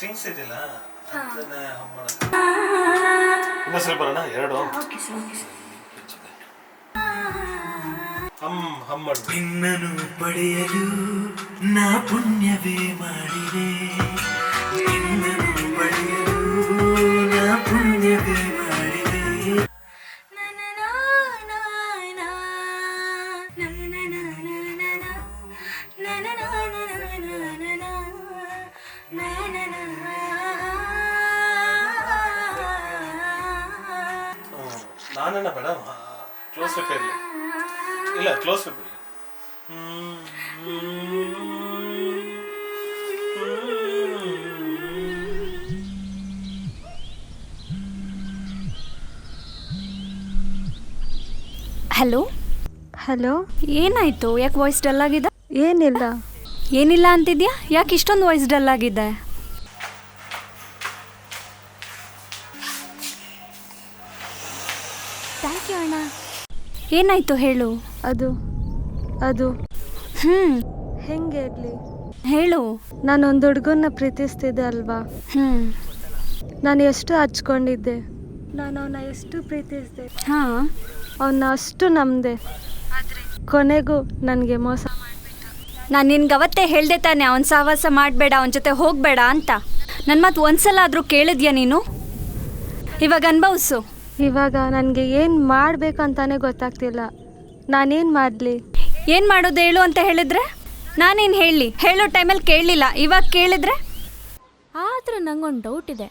Strings ಇದೆಯಲ್ಲ ಅದನ್ನ ಮಾಡೋದು. ಬರೋಣ? ಎರಡು? ಹಮ್ ಹಮ್ ಮಾಡಿ. ನಿನ್ನನು ಪಡೆಯಲು ನಾ ಪುಣ್ಯವೇ ಮಾಡಿದೆ. ಕ್ಲೋಸ್ ಅಪ್ ಇರಲಿ ಇಲ್ಲ ಕ್ಲೋಸ್ ಅಪ್ ಇರಲಿ ಹಲೋ? ಹಲೋ? ಏನಾಯ್ತು? ಯಾಕೆ ವಾಯ್ಸ್ ಡಲ್ ಆಗಿದೆ? ಏನಿಲ್ಲ. ಏನಿಲ್ಲ ಅಂತಿದ್ಯಾ? ಯಾಕೆ ಇಷ್ಟೊಂದು ವಾಯ್ಸ್ ಡಲ್ ಆಗಿದೆ? ಥ್ಯಾಂಕ್ ಯು ಅಣ್ಣ. ಏನಾಯ್ತು ಹೇಳು? ಅದು ಅದು. ಹ್ಮ್. ಹೆಂಗೆ ಇರ್ಲಿ? ಹೇಳು. ನಾನೊಂದು ಹುಡುಗನ್ನ ಪ್ರೀತಿಸ್ತಿದ್ದೆ ಅಲ್ವಾ? ಹ್ಮ್. ನಾನು ಎಷ್ಟು ಹಚ್ಕೊಂಡಿದ್ದೆ? ನಾನು ಅವನ ಎಷ್ಟು ಪ್ರೀತಿಸಿದೆ? ಹಾ. ಅವನ್ನ ಅಷ್ಟು ನಂಬಿದೆ. ಕೊನೆಗೂ ನನಗೆ ಮೋಸ ನಾನು ನಿನ್ಗೆ ಅವತ್ತೇ ಹೇಳ್ದೆ ತಾನೆ ಅವನ ಸಹವಾಸ ಮಾಡಬೇಡ ಅವನ ಜೊತೆ ಹೋಗಬೇಡ ಅಂತ. ನನ್ನ ಮಾತು ಒಂದ್ಸಲ ಆದರೂ ಕೇಳಿದ್ಯಾ ನೀನು? ಇವಾಗ ಅನ್ಭವಿಸು. ಇವಾಗ ನನಗೆ ಏನು ಮಾಡಬೇಕಂತಾನೆ ಗೊತ್ತಾಗ್ತಿಲ್ಲ. ನಾನೇನು ಮಾಡಲಿ? ಏನು ಮಾಡೋದು ಹೇಳು ಅಂತ ಹೇಳಿದ್ರೆ? ನಾನೇನು ಹೇಳಲಿ ಹೇಳೋ ಟೈಮಲ್ಲಿ ಕೇಳಲಿಲ್ಲ. ಇವಾಗ ಕೇಳಿದ್ರೆ? ಆದರೂ ನಂಗೊಂದು ಡೌಟ್ ಇದೆ.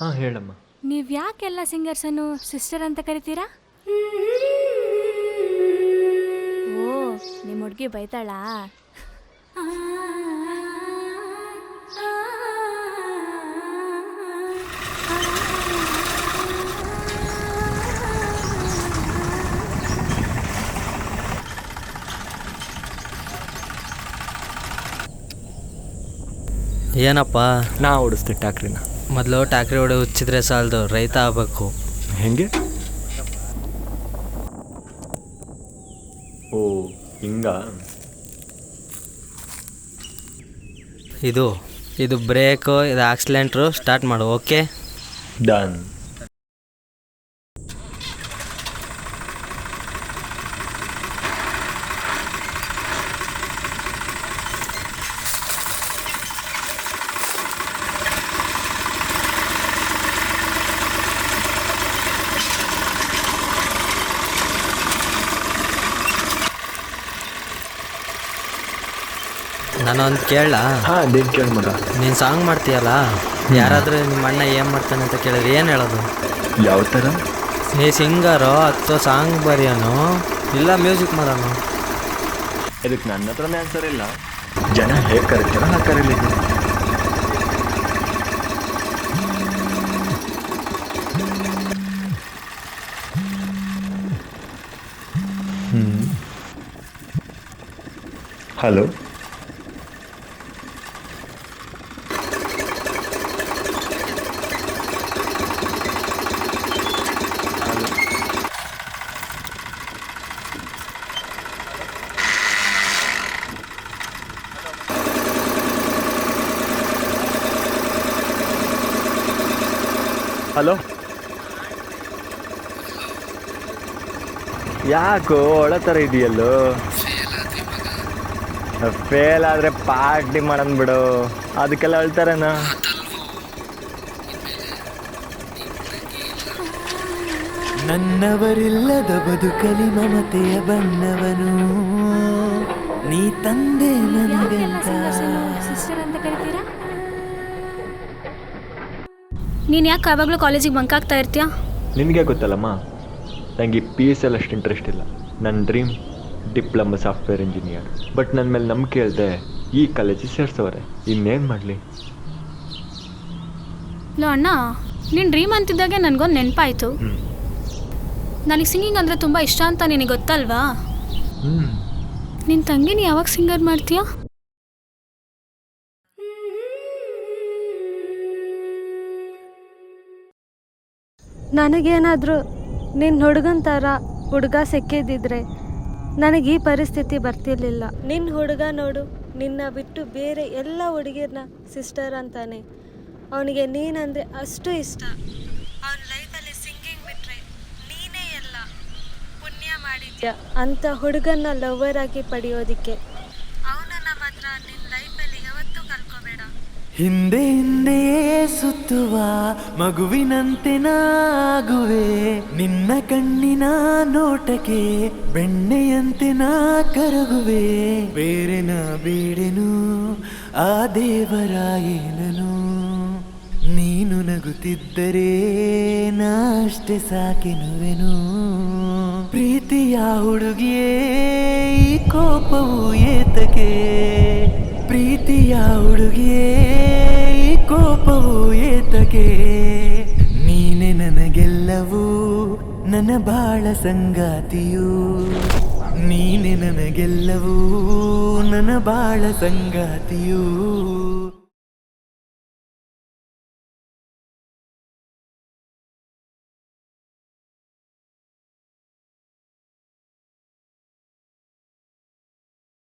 ಹಾಂ ಹೇಳಮ್ಮ. ನೀವು ಯಾಕೆಲ್ಲ ಸಿಂಗರ್ಸನ್ನು ಸಿಸ್ಟರ್ ಅಂತ ಕರಿತೀರಾ? ಓ ನಿಮ್ಮ ಹುಡುಗಿ ಬೈತಾಳಾ? ಏನಪ್ಪ? ನಾ ಓಡಿಸ್ತೀನಿ ಟ್ಯಾಕ್ರಿನ ಮೊದಲು ಟ್ಯಾಕ್ರಿ ಹೊಡೆ ಹುಚ್ಚಿದ್ರೆ ಸಾಲದು ರೈತ ಆಗಬೇಕು. ಹೆಂಗೆ? ಓ ಹಿಂಗ? ಇದು ಇದು ಬ್ರೇಕು ಇದು ಆಕ್ಸಿಡೆಂಟ್ರು ಸ್ಟಾರ್ಟ್ ಮಾಡು ಓಕೆ? ಡನ್. ಹಾಂ ಹಾ ಕೇಳಿ ಮಗ. ನೀನು ಸಾಂಗ್ ಮಾಡ್ತೀಯಲ್ಲ? ಯಾರಾದರೂ ನಿಮ್ಮ ಅಣ್ಣ ಏನು ಮಾಡ್ತಾನೆ ಅಂತ ಕೇಳಿದ್ರೆ ಏನು ಹೇಳೋದು? ಯಾವ ಥರ ನೀ ಸಿಂಗರು ಅಥವಾ ಸಾಂಗ್ ಬರೆಯೋನು ಇಲ್ಲ ಮ್ಯೂಸಿಕ್ ಮಾಡೋನು. ಇದಕ್ಕೆ ನನ್ನ ಹತ್ರನೇ ಆನ್ಸರ್ ಇಲ್ಲ. ಜನ ಹೇಗೆ ಕರೀತಾರೋ ಹಾಗೆ ಕರೀಲಿ ಹಲೋ? ಹಲೋ ಯಾಕೋ ಒಳ ಥರ ಇದೆಯಲ್ಲೋ? ಫೇಲ್ ಆದರೆ ಪಾರ್ಟಿ ಮಾಡನ್ ಬಿಡು. ಅದಕ್ಕೆಲ್ಲ ಅಳ್ತಾರೇನ ನನ್ನವರಿಲ್ಲದ ಬದುಕಲಿ ಮಮತೆಯ ಬಣ್ಣವನು. ನೀ ತಂದೆ ನನಗೆ ನನಗೆಂತ ಸಿಸ್ಟರ್ ಅಂತ ಕರಿತೀರಾ? ನೀನು ಯಾಕೆ ಯಾವಾಗಲೂ ಕಾಲೇಜಿಗೆ ಬಂಕ್ ಆಗ್ತಾ ಇರ್ತೀಯಾ? ನಿನಗೆ ಗೊತ್ತಲ್ಲಮ್ಮ ನನಗೆ ಪಿ ಎಸ್ ಎಲ್ ಅಷ್ಟು ಇಂಟ್ರೆಸ್ಟ್ ಇಲ್ಲ. ನನ್ನ dream diploma software engineer but ನನ್ನ ಮೇಲೆ ನಂಬಿಕೆ ಹೇಳ್ದೆ ಈ ಕಾಲೇಜಿಗೆ ಸೇರ್ಸವ್ರೆ. ಇನ್ನೇನು ಮಾಡಲಿ? ಲೋ ಅಣ್ಣ ನೀನು ಡ್ರೀಮ್ ಅಂತಿದ್ದಾಗೆ ನನಗೊಂದು ನೆನಪಾಯಿತು. ನನಗೆ ಸಿಂಗಿಂಗ್ ಅಂದರೆ ತುಂಬ ಇಷ್ಟ ಅಂತ ನಿನಗೆ ಗೊತ್ತಲ್ವಾ? ಹ್ಞೂ ನಿನ್ನ ತಂಗಿನ ಯಾವಾಗ ಸಿಂಗರ್ ಮಾಡ್ತೀಯಾ? ನನಗೇನಾದರೂ ನಿನ್ನ ಹುಡುಗನ ಥರ ಹುಡುಗ ಸಿಕ್ಕಿದ್ದಿದ್ರೆ ನನಗೆ ಈ ಪರಿಸ್ಥಿತಿ ಬರ್ತಿರ್ಲಿಲ್ಲ. ನಿನ್ನ ಹುಡುಗ ನೋಡು, ನಿನ್ನ ಬಿಟ್ಟು ಬೇರೆ ಎಲ್ಲ ಹುಡುಗಿರನ್ನ ಸಿಸ್ಟರ್ ಅಂತಾನೆ. ಅವನಿಗೆ ನೀನಂದರೆ ಅಷ್ಟು ಇಷ್ಟ. ಅವನ ಲೈಫಲ್ಲಿ ಸಿಂಗಿಂಗ್ ಬಿಟ್ಟರೆ ನೀನೇ ಎಲ್ಲ ಪುಣ್ಯ ಮಾಡಿದ್ಯಾ? ಅಂತ ಹುಡುಗನ್ನ ಲವರ್ ಆಗಿ ಪಡೆಯೋದಿಕ್ಕೆ. ಹಿಂದೆ ಹಿಂದೆಯೇ ಸುತ್ತುವ ಮಗುವಿನಂತೆ ನಾಗುವೆ, ನಿನ್ನ ಕಣ್ಣಿನ ನೋಟಕ್ಕೆ ಬೆಣ್ಣೆಯಂತೆ ನಾ ಕರಗುವೆ. ಬೇರೆ ನಾ ಬೇಡೆನು, ಆ ದೇವರಾಯೇನನು ನೀನು ನಗುತ್ತಿದ್ದರೆ ನಾ ಅಷ್ಟೇ ಸಾಕೆನುವೆನು. ಪ್ರೀತಿಯ ಹುಡುಗಿಯೇ, ಈ ಕೋಪವು ಏತಕ್ಕೆ? ಪ್ರೀತಿಯ ಹುಡುಗಿಯೇ ಕೋಪವು ಏತಗೆ ನೀನೆ ನನಗೆಲ್ಲವೂ ನನ್ನ ಬಾಳ ಸಂಗಾತಿಯು. ನೀನೆ ನನಗೆಲ್ಲವೂ ನನ್ನ ಬಾಳ ಸಂಗಾತಿಯೂ.